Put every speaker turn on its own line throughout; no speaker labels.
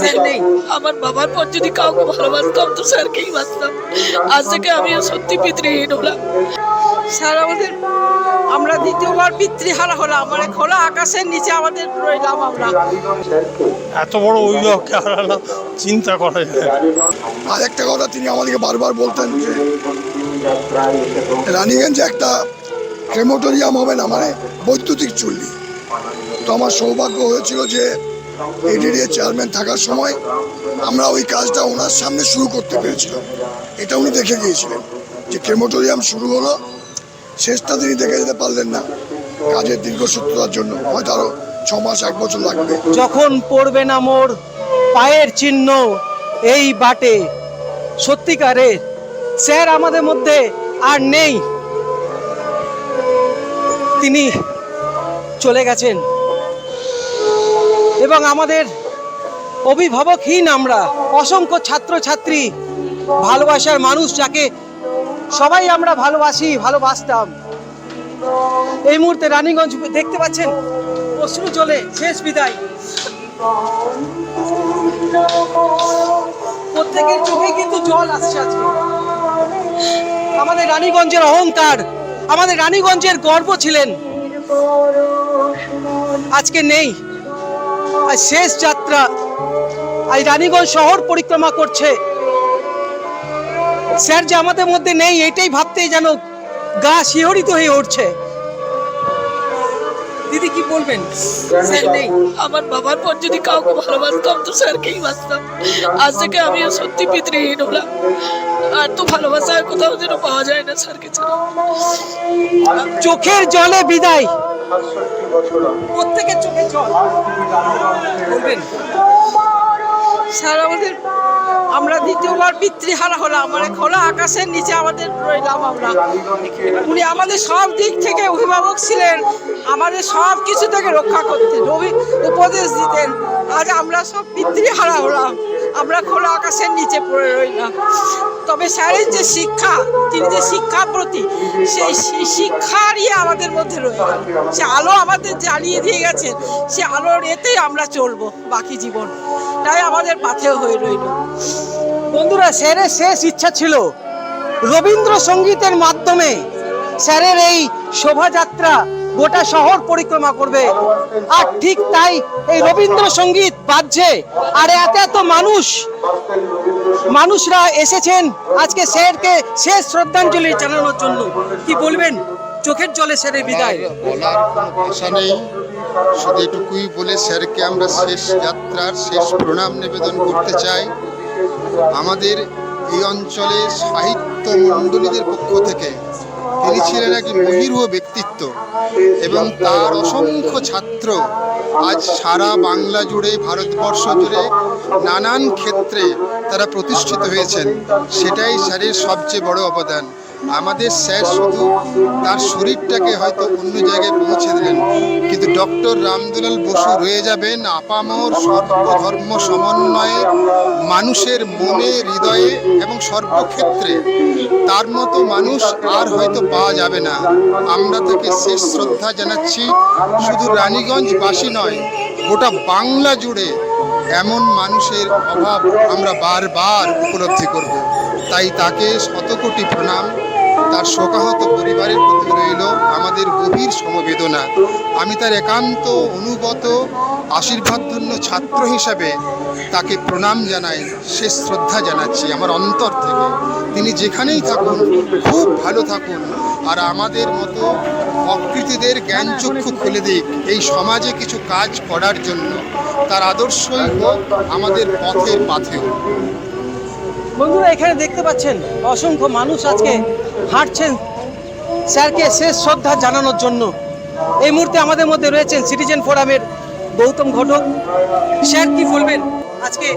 Sir নেই। আমার বাবার পর যদি কাউকে ভালোবাসতাম তো স্যারকেই বাঁচতাম। আজ থেকে আমিও সত্যি পিতৃহীন হলাম
স্যার আমাদের আমরা দ্বিতীয়বার পিতৃহারা হলাম। মানে খোলা আকাশের নিচে আমাদের রইলাম আমরা।
এত বড় অভিভাবককে হারালাম চিন্তা করা যায়
আর একটা কথা তিনি আমাদেরকে বারবার বলতেন যে রানীগঞ্জে একটা ক্রেমোটোরিয়াম হবে না মানে বৈদ্যুতিক চুল্লি। তো আমার সৌভাগ্য হয়েছিল যে এডিডিএ চেয়ারম্যান থাকার সময় আমরা ওই কাজটা ওনার সামনে শুরু করতে পেরেছিলাম। এটা উনি দেখে গিয়েছিলেন যে ক্রেমোটোরিয়াম শুরু হলো, শেষটা তিনি দেখে যেতে পারলেন না কাজের দীর্ঘসূত্রতার জন্য। হয়তো আরও ছ মাস, এক বছর লাগবে।
যখন পড়বে না মোর পায়ের চিহ্ন এই বাটে সত্যিকারের স্যার আমাদের মধ্যে আর নেই। তিনি চলে গেছেন। এবং আমাদের অভিভাবকহীন আমরা, অসংখ্য ছাত্রছাত্রী, ভালোবাসার মানুষ যাকে সবাই আমরা ভালোবাসি, ভালোবাসতাম। এই মুহূর্তে রানীগঞ্জ দেখতে পাচ্ছেন, অশ্রু চলে শেষ বিদায়। প্রত্যেকের চোখে কিন্তু জল আসছে আজকে। আমাদের রানীগঞ্জের অহংকার, আমাদের রানীগঞ্জের গর্ব ছিলেন। আজকে নেই। শেষ যাত্রা আজ রানীগঞ্জ শহর পরিক্রমা করছে। স্যার যে আমাদের মধ্যে নেই এটাই ভাবতেই যেন গা শিহরিত হয়ে উঠছে। দিদি কি বলবেন?
স্যার নেই। আমার বাবার পর যদি কাউকে ভালোবাসতাম তো স্যারকেই বাঁচতাম। আজ থেকে আমিও সত্যি পিতৃহীন হলাম আর তো ভালোবাসা আর কোথাও যেন পাওয়া যায় না স্যারকে ছাড়া।
চোখের জলে বিদায়। প্রত্যেকের চোখে
স্যার, আমাদের আমরা দ্বিতীয়বার পিতৃহারা হলাম মানে খোলা আকাশের নিচে আমাদের রইলাম আমরা। উনি আমাদের সব দিক থেকে অভিভাবক ছিলেন, আমাদের সব কিছু থেকে রক্ষা করতেন উপদেশ দিতেন। আজ আমরা সব পিতৃহারা হলাম। আমরা খোলা আকাশের নিচে পড়ে রইলাম। তবে স্যারের যে শিক্ষা, তিনি যে শিক্ষা প্রতি, সেই শি- শিক্ষার ইয়ে আমাদের মধ্যে রয়ে গেল সে আলো আমাদের জ্বালিয়ে দিয়ে গেছেন সে আলোর এতেই আমরা চলবো বাকি জীবন। তাই আমাদের পাথেয় হয়ে রইল।
বন্ধুরা, স্যারের শেষ ইচ্ছা ছিল রবীন্দ্রসঙ্গীতের মাধ্যমে স্যারের এই শোভাযাত্রা গোটা শহর পরিক্রমা করবে। আর ঠিক তাই এই রবীন্দ্রসঙ্গীত বাজছে। আর এত এত মানুষ মানুষরা এসেছেন আজকে স্যারকে শেষ শ্রদ্ধাঞ্জলি জানানোর জন্য। কি বলবেন? চোখের জলে স্যারের বিদায়।
বলার কোনো ভাষা নেই। শুধু এটুকুই বলে স্যারকে আমরা শেষ যাত্রার শেষ প্রণাম নিবেদন করতে চাই। আমাদের এই অঞ্চলে সাহিত্য মণ্ডলীদের পক্ষ থেকে তিনি ছিলেন এক মহিরূহ ব্যক্তিত্ব এবং তার অসংখ্য ছাত্র আজ সারা বাংলা জুড়ে, ভারতবর্ষ জুড়ে নানান ক্ষেত্রে তারা প্রতিষ্ঠিত হয়েছেন। সেটাই স্যারের সবচেয়ে বড় অবদান। আমাদের স্যার শুধু তার শরীরটাকে হয়তো অন্য জায়গায় পৌঁছে দিলেন। কিন্তু ডক্টর রামদুলাল বসু রয়ে যাবেন আপামর সর্বধর্ম সমন্বয়ে, মানুষের মনে, হৃদয়ে এবং সর্বক্ষেত্রে। তার মতো মানুষ আর হয়তো পাওয়া যাবে না। আমরা তাকে শেষ শ্রদ্ধা জানাচ্ছি। শুধু রানীগঞ্জবাসী নয়, গোটা বাংলা জুড়ে এমন মানুষের অভাব আমরা বারবার উপলব্ধি করব। তাই তাকে শতকোটি প্রণাম। তার শোকাহত পরিবারের প্রতি রইল আমাদের গভীর সমবেদনা। আমি তার একান্ত অনুগত, আশীর্বাদধন্য ছাত্র হিসাবে তাকে প্রণাম জানাই সে শ্রদ্ধা জানাচ্ছি আমার অন্তর থেকে। তিনি যেখানেই থাকুন, খুব ভালো থাকুন আর আমাদের মতো অকৃতিদের জ্ঞানচক্ষু খুলে দিক। এই সমাজে কিছু কাজ করার জন্য তার আদর্শই হোক আমাদের পথের পাথেও
বন্ধুরা, এখানে দেখতে পাচ্ছেন অসংখ্য মানুষ আজকে হাঁটছেন। স্যারকে শেষ শ্রদ্ধা জানানোর জন্য। এই মুহূর্তে আমাদের মধ্যে রয়েছেন সিটিজেন ফোরামের গৌতম ঘটক। স্যার, কি বলবেন? আজকে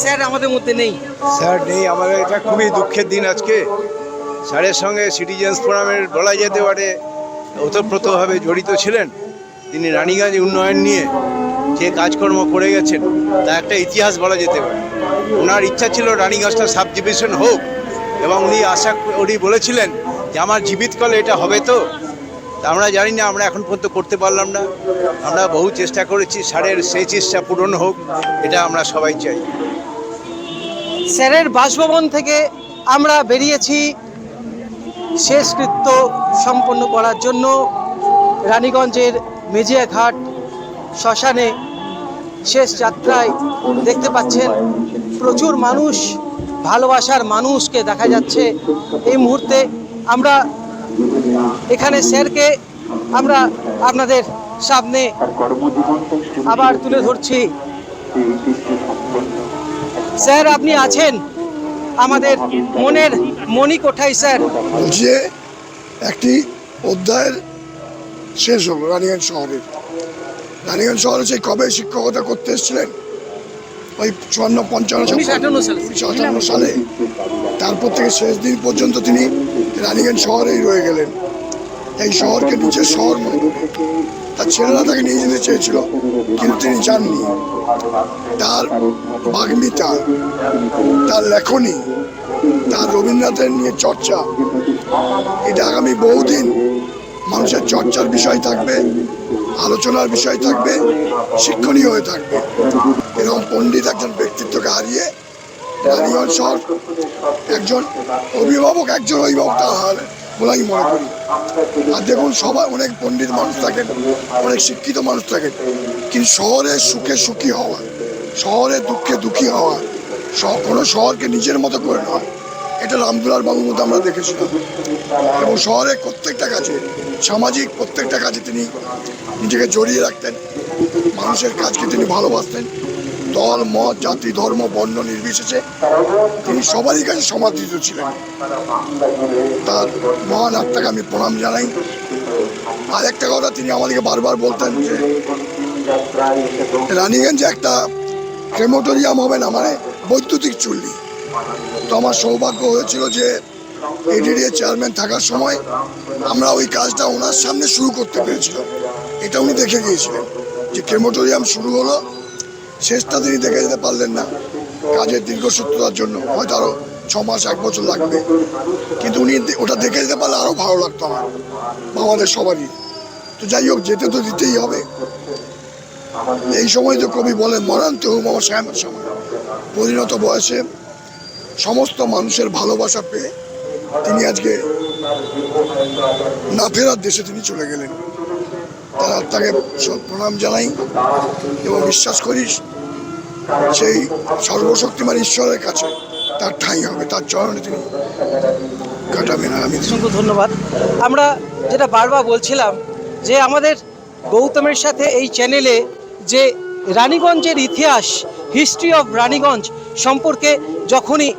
স্যার আমাদের মধ্যে নেই।
স্যার নেই, আমাদের এটা খুবই দুঃখের দিন আজকে। স্যারের সঙ্গে সিটিজেন্স ফোরামের বলা যেতে পারে, ওতপ্রোতভাবে জড়িত ছিলেন। তিনি রানীগঞ্জ উন্নয়ন নিয়ে যে কাজকর্ম করে গেছেন, তা একটা ইতিহাস বলা যেতে পারে। ওনার ইচ্ছা ছিল রানীগঞ্জটা সাব ডিভিশন হোক, এবং উনি আশা উনি বলেছিলেন যে আমার জীবিতকালে এটা হবে তো। আমরা জানি না, আমরা এখন পর্যন্ত করতে পারলাম না। আমরা বহু চেষ্টা করেছি স্যারের সেই চেষ্টা পূরণ হোক, এটা আমরা সবাই চাই।
স্যারের বাসভবন থেকে আমরা বেরিয়েছি শেষকৃত্য সম্পন্ন করার জন্য। রানীগঞ্জের মেজিয়াঘাট শ্মশানে শেষ যাত্রায় দেখতে পাচ্ছেন প্রচুর মানুষ, ভালোবাসার মানুষকে দেখা যাচ্ছে। এই মুহূর্তে আমরা এখানে স্যারকে আমরা আপনাদের সামনে আবার তুলে ধরছি। স্যার, আপনি আছেন? আমাদের মনের মণি কোঠায়, স্যার।
যে, একটি অধ্যায়ের শেষ হলো রানীগঞ্জ শহরের। রানীগঞ্জ শহরে সেই কবে শিক্ষকতা করতে এসেছিলেন? ওই চুয়ান্ন পঞ্চান্ন
উনিশশো আটান্ন সালে।
তারপর থেকে শেষ দিন পর্যন্ত তিনি রানীগঞ্জ শহরেই রয়ে গেলেন। এই শহরকে নিজের শহর মনে করে তার ছেলেরা তাকে নিয়ে যেতে চেয়েছিল কিন্তু তিনি যাননি। তার বাগ্মিতা তার লেখনী তার রবীন্দ্রনাথের নিয়ে চর্চা। এটা আগামী বহুদিন মানুষের চর্চার বিষয় থাকবে। আলোচনার বিষয় থাকবে, শিক্ষণীয় হয়ে থাকবে। এরকম পণ্ডিত একজন ব্যক্তিত্বকে হারিয়ে রানীগঞ্জ শহর একজন অভিভাবক, একজন অভিভাবকটা হার বলে আমি মনে করি। আর দেখুন, সবাই অনেক পণ্ডিত মানুষ থাকেন অনেক শিক্ষিত মানুষ থাকেন কিন্তু শহরে সুখে সুখী হওয়া, শহরে দুঃখে দুঃখী হওয়া কোনো শহরকে নিজের মতো করে নেওয়া এটা রামদুলার বাবুর মধ্যে আমরা দেখেছিলাম। এবং শহরের প্রত্যেকটা কাজে, সামাজিক প্রত্যেকটা কাজে তিনি নিজেকে জড়িয়ে রাখতেন। মানুষের কাজকে তিনি ভালোবাসতেন। দল, মত, জাতি, ধর্ম, বর্ণ নির্বিশেষে তিনি সবারই কাছে সমাদৃত ছিলেন। তার মহান আত্মাকে আমি প্রণাম জানাই। আর একটা কথা তিনি আমাদেরকে বারবার বলতেন যে, রানীগঞ্জে একটা ক্রেমোটোরিয়াম হবে না মানে বৈদ্যুতিক চুল্লি। তো আমার সৌভাগ্য হয়েছিল যে এডিডিএ চেয়ারম্যান থাকার সময় আমরা ওই কাজটা ওনার সামনে শুরু করতে পেরেছিলাম। এটা উনি দেখে গিয়েছিলেন যে ক্রেমোটোরিয়াম শুরু হলো, শেষটা তিনি দেখে যেতে পারলেন না কাজের দীর্ঘসূত্রতার জন্য। হয়তো আরও ছ মাস, এক বছর লাগবে। কিন্তু উনি ওটা দেখে যেতে পারলে আরও ভালো লাগতো আমার, আমাদের সবারই। তো যাই হোক, যেতে তো দিতেই হবে। এই সময় তো কবি বলেন মরান তো মামা শ্যামের সময়। পরিণত বয়সে সমস্ত মানুষের ভালোবাসা পেয়ে তিনি আজকে না ফেরার দেশে তিনি চলে গেলেন। তার সব প্রণাম জানাই এবং বিশ্বাস করি সেই সর্বশক্তিমান ঈশ্বরের কাছে তার ঠাঁই হবে, তার চরণে তিনি কাটাবেন আমি
অসংখ্য ধন্যবাদ। আমরা যেটা বারবার বলছিলাম যে আমাদের গৌতমের সাথে এই চ্যানেলে যে রানীগঞ্জের ইতিহাস হিস্ট্রি অফ রানীগঞ্জ সম্পর্কে যখনই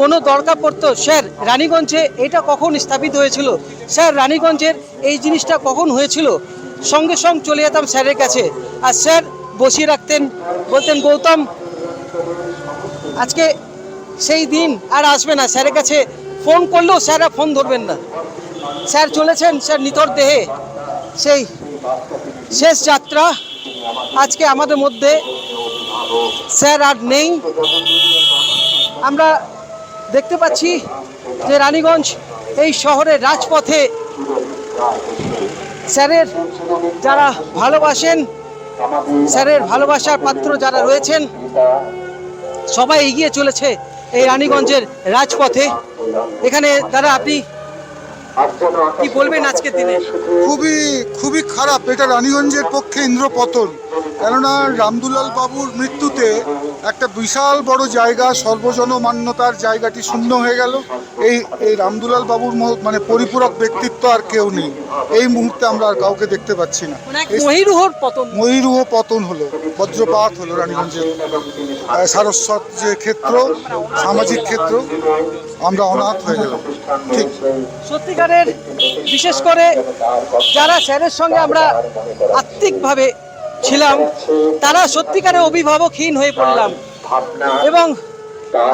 কোনো দরকার পড়তো স্যার, রানীগঞ্জে এটা কখন স্থাপিত হয়েছিল? স্যার, রানীগঞ্জের এই জিনিসটা কখন হয়েছিল? সঙ্গে সঙ্গে চলে যেতাম স্যারের কাছে। আর স্যার বসিয়ে রাখতেন, বলতেন, গৌতম, আজকে সেই দিন আর আসবে না। স্যারের কাছে ফোন করলেও স্যার আর ফোন ধরবেন না। স্যার চলেছেন, স্যার নিতর দেহে। সেই শেষ যাত্রা আজকে আমাদের মধ্যে স্যার আর নেই। আমরা দেখতে পাচ্ছি যে রানীগঞ্জ এই শহরের রাজপথে স্যারের যারা ভালোবাসেন, স্যারের ভালোবাসার পাত্র যারা রয়েছেন, সবাই এগিয়ে চলেছে এই রানীগঞ্জের রাজপথে। এখানে তারা আপনি কি বলবেন আজকের দিনে?
খুবই খুবই খারাপ। এটা রানীগঞ্জের পক্ষে ইন্দ্রপতন। কেননা রামদুলাল বাবুর মৃত্যুতে একটা বিশাল বড় জায়গা সর্বজন মান্যতার জায়গাটি শূন্য হয়ে গেল। এই এই রামদুলাল বাবুর মানে পরিপূরক ব্যক্তিত্ব আর কেউ নেই। এই মুহূর্তে আমরা আর কাউকে দেখতে পাচ্ছি না।
মানে এক পতন।
ময়ূরুহ পতন হলো বজ্রপাত হলো রানীগঞ্জের সারস্বত যে ক্ষেত্র সামাজিক ক্ষেত্র আমরা অনাথ হয়ে গেলাম। ঠিক।
সত্যিকারের বিশেষ করে যারা স্যারের সঙ্গে আমরা আত্মিকভাবে ছিলাম, তারা সত্যিকারে অভিভাবকহীন হয়ে পড়লাম। এবং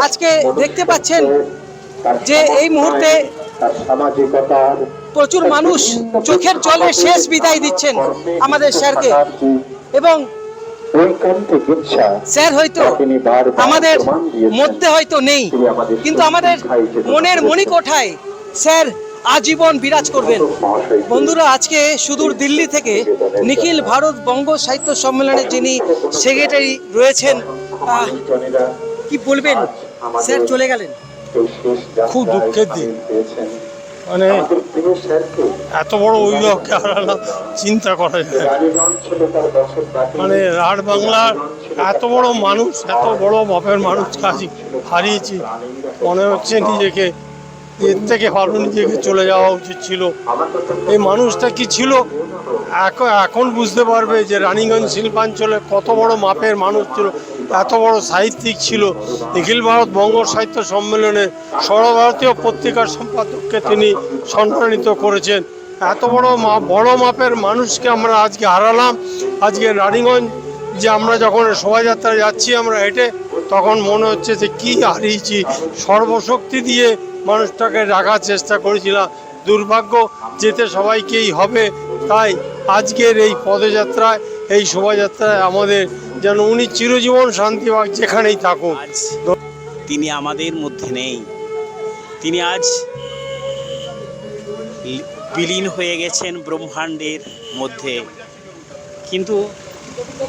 আজকে দেখতে পাচ্ছেন যে এই মুহূর্তে প্রচুর মানুষ চোখের জলে শেষ বিদায় দিচ্ছেন আমাদের স্যারকে। এবং স্যার হয়তো আমাদের মধ্যে হয়তো নেই, কিন্তু আমাদের মনের মণিকোঠায় স্যার আজীবন বিরাজ করবেন। বন্ধুরা, আজকে সুদূর দিল্লি থেকে নিখিল ভারত বঙ্গ সাহিত্য সম্মেলনে যিনি সেক্রেটারি রয়েছেন কি বলবেন? স্যার চলে গেলেন।
খুব দুঃখের দিন। মানে এত বড় অভিভাবককে হারালাম চিন্তা করা যায় মানে রাঢ় বাংলার এত বড় মানুষ, এত বড় বাপের মানুষ কাজ হারিয়েছি। মনে হচ্ছে নিজেকে এর থেকে ভালো নিজেকে চলে যাওয়া উচিত ছিল। এই মানুষটা কি ছিল? এখন বুঝতে পারবে যে রানীগঞ্জ শিল্পাঞ্চলে কত বড় মাপের মানুষ ছিল, এত বড় সাহিত্যিক ছিল। নিখিল ভারত বঙ্গ সাহিত্য সম্মেলনে সর্বভারতীয় পত্রিকার সম্পাদককে তিনি সম্মানিত করেছেন। এত বড় বড় মাপের মানুষকে আমরা আজকে হারালাম। আজকে রানীগঞ্জ যে আমরা যখন শোভাযাত্রা যাচ্ছি, আমরা হেঁটে, তখন মনে হচ্ছে যে কি হারিয়েছি। সর্বশক্তি দিয়ে মানুষটাকে রাখার চেষ্টা করেছিলাম দুর্ভাগ্য যেতে সবাইকেই হবে। তাই আজকের এই পদযাত্রায়, এই শোভাযাত্রায় আমাদের যেন উনি চিরজীবন শান্তি পাক যেখানেই
আজ তিনি আমাদের মধ্যে নেই। তিনি আজ বিলীন হয়ে গেছেন ব্রহ্মাণ্ডের মধ্যে। কিন্তু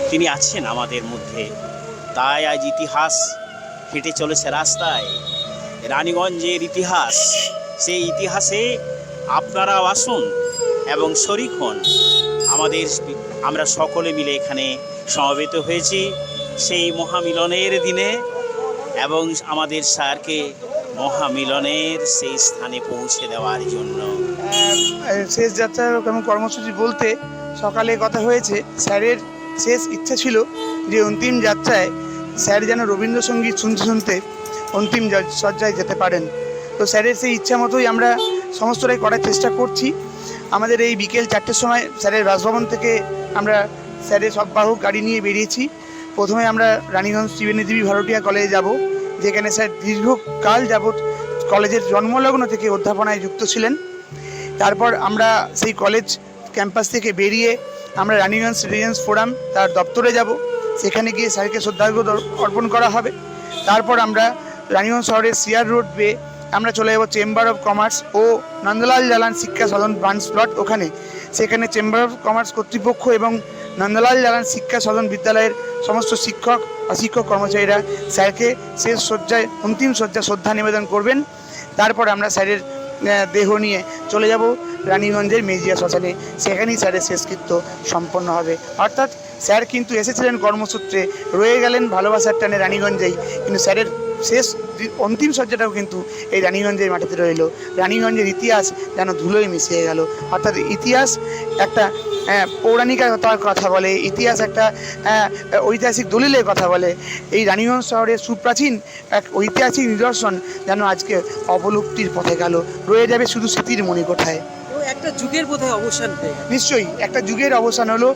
তিনি আছেন আমাদের মধ্যে। তাই আজ ইতিহাস হেঁটে চলেছে রাস্তায়। রানীগঞ্জের ইতিহাস। সেই ইতিহাসে আপনারাও আসুন এবং শরিক হন। আমাদের আমরা সকলে মিলে এখানে সমবেত হয়েছি সেই মহামিলনের দিনে এবং আমাদের স্যারকে মহামিলনের সেই স্থানে পৌঁছে দেওয়ার জন্য।
শেষ যাত্রার কর্মসূচি বলতে সকালে কথা হয়েছে, স্যারের শেষ ইচ্ছা ছিল যে অন্তিম যাত্রায় স্যার যেন রবীন্দ্রসঙ্গীত শুনতে শুনতে অন্তিম সজ্জায় যেতে পারেন। তো স্যারের সেই ইচ্ছা মতোই আমরা সমস্তটাই করার চেষ্টা করছি। আমাদের এই বিকেল চারটের সময় স্যারের বাসভবন থেকে আমরা স্যারের সব বাহক গাড়ি নিয়ে বেরিয়েছি। প্রথমে আমরা রানীগঞ্জ ত্রিবেণী দেবী ভারতীয় কলেজে যাব, যেখানে স্যার দীর্ঘকাল যাবৎ কলেজের জন্মলগ্ন থেকে অধ্যাপনায় যুক্ত ছিলেন। তারপর আমরা সেই কলেজ ক্যাম্পাস থেকে বেরিয়ে আমরা রানীগঞ্জ সিটিজেন্স ফোরাম তার দপ্তরে যাব। সেখানে গিয়ে স্যারকে শ্রদ্ধার্ঘ অর্পণ করা হবে। তারপর আমরা রানীগঞ্জ শহরের সিআর রোড বেয়ে আমরা চলে যাব চেম্বার অফ কমার্স ও নন্দলাল জালান শিক্ষা সদন ব্রাঞ্চ প্লট ওখানে। সেখানে চেম্বার অফ কমার্স কর্তৃপক্ষ এবং নন্দলাল জালান শিক্ষা সদন বিদ্যালয়ের সমস্ত শিক্ষক অশিক্ষক কর্মচারীরা স্যারকে শেষ শয্যায়, অন্তিম শয্যা শ্রদ্ধা নিবেদন করবেন। তারপর আমরা স্যারের দেহ নিয়ে চলে যাব রানীগঞ্জের মেজিয়া শ্মশানে। সেখানেই স্যারের শেষকৃত্য সম্পন্ন হবে। অর্থাৎ স্যার কিন্তু এসেছিলেন কর্মসূত্রে, রয়ে গেলেন ভালোবাসার টানে রানীগঞ্জেই কিন্তু স্যারের শেষ অন্তিম সজ্জাটাও কিন্তু এই রানীগঞ্জের মাটিতে রইল। রানীগঞ্জের ইতিহাস যেন ধুলোয় মিশিয়ে গেল। অর্থাৎ ইতিহাস একটা আহ, পৌরাণিকতার কথা বলে ইতিহাস একটা আহ, ঐতিহাসিক দলিলের কথা বলে। এই রানীগঞ্জ শহরের সুপ্রাচীন এক ঐতিহাসিক নিদর্শন যেন আজকে অবলুপ্তির পথে গেল। রয়ে যাবে শুধু স্মৃতির মণিকোঠায়।
তো একটা যুগের বোধহয় অবসান হয়ে
নিশ্চয়ই, একটা যুগের অবসান হলো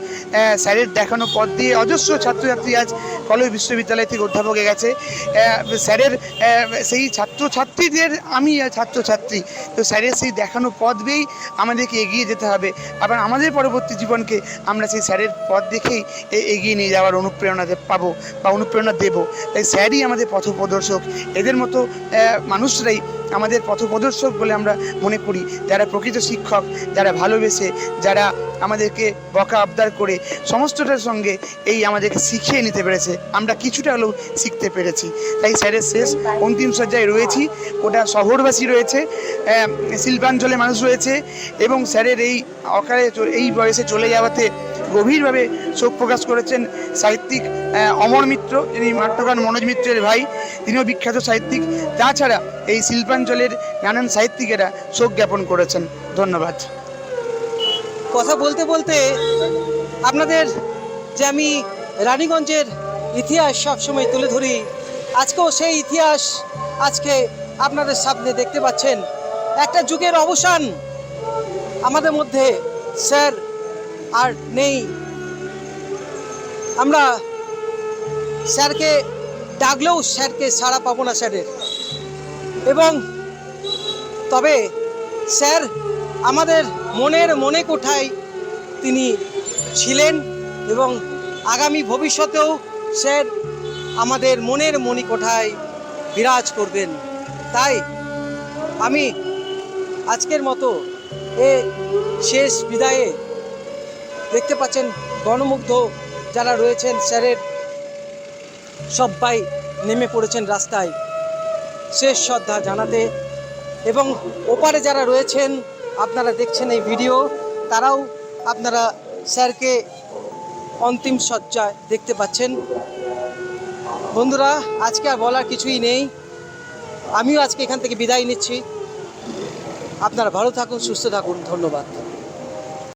স্যারের দেখানো পথ দিয়ে অজস্র ছাত্রছাত্রী আজ কলেজ বিশ্ববিদ্যালয় থেকে অধ্যাপকে গেছে। স্যারের সেই ছাত্রছাত্রীদের আমি ছাত্রছাত্রী, তো স্যারের সেই দেখানো পথ দিয়েই আমাদেরকে এগিয়ে যেতে হবে। আবার আমাদের পরবর্তী জীবনকে আমরা সেই স্যারের পথ দেখেই এগিয়ে নিয়ে যাওয়ার অনুপ্রেরণা পাবো বা অনুপ্রেরণা দেবো। তাই স্যারই আমাদের পথপ্রদর্শক। এদের মতো মানুষরাই আমাদের পথপ্রদর্শক বলে আমরা মনে করি। যারা প্রকৃত শিক্ষক যারা ভালোবেসে যারা আমাদেরকে বকা আবদার করে সমস্তটার সঙ্গে এই আমাদেরকে শিখিয়ে নিতে পেরেছে। আমরা কিছুটা হলেও শিখতে পেরেছি। তাই স্যারের শেষ অন্তিম সজ্জায় রয়েছি। ওটা শহরবাসী রয়েছে শিল্পাঞ্চলে মানুষ রয়েছে এবং স্যারের এই অকালে এই বয়সে চলে যাওয়াতে গভীরভাবে শোক প্রকাশ করেছেন সাহিত্যিক অমর মিত্র, যিনি নাট্যকার মনোজ মিত্রের ভাই। তিনিও বিখ্যাত সাহিত্যিক। তাছাড়া এই শিল্পাঞ্চলের নানান সাহিত্যিকেরা শোক জ্ঞাপন করেছেন। ধন্যবাদ।
কথা বলতে বলতে আপনাদের যে আমি রানীগঞ্জের ইতিহাস সবসময় তুলে ধরি, আজকেও সেই ইতিহাস আজকে আপনাদের সামনে দেখতে পাচ্ছেন। একটা যুগের অবসান আমাদের মধ্যে স্যার আর নেই। আমরা স্যারকে ডাকলেও স্যারকে সাড়া পাবো না স্যারের। এবং তবে স্যার আমাদের মনের মনে কোঠায় তিনি ছিলেন এবং আগামী ভবিষ্যতেও স্যার আমাদের মনের মণিকোঠায় বিরাজ করবেন। তাই আমি আজকের মতো এ শেষ বিদায়ে দেখতে পাচ্ছেন গণমুগ্ধ যারা রয়েছেন স্যারের সবাই নেমে পড়েছেন রাস্তায়। শেষ শ্রদ্ধা জানাতে এবং ওপারে যারা রয়েছেন আপনারা দেখছেন এই ভিডিও, তারাও আপনারা স্যারকে অন্তিম সজ্জায় দেখতে পাচ্ছেন। বন্ধুরা, আজকে আর বলার কিছুই নেই। আমিও আজকে এখান থেকে বিদায় নিচ্ছি। আপনারা ভালো থাকুন, সুস্থ থাকুন। ধন্যবাদ।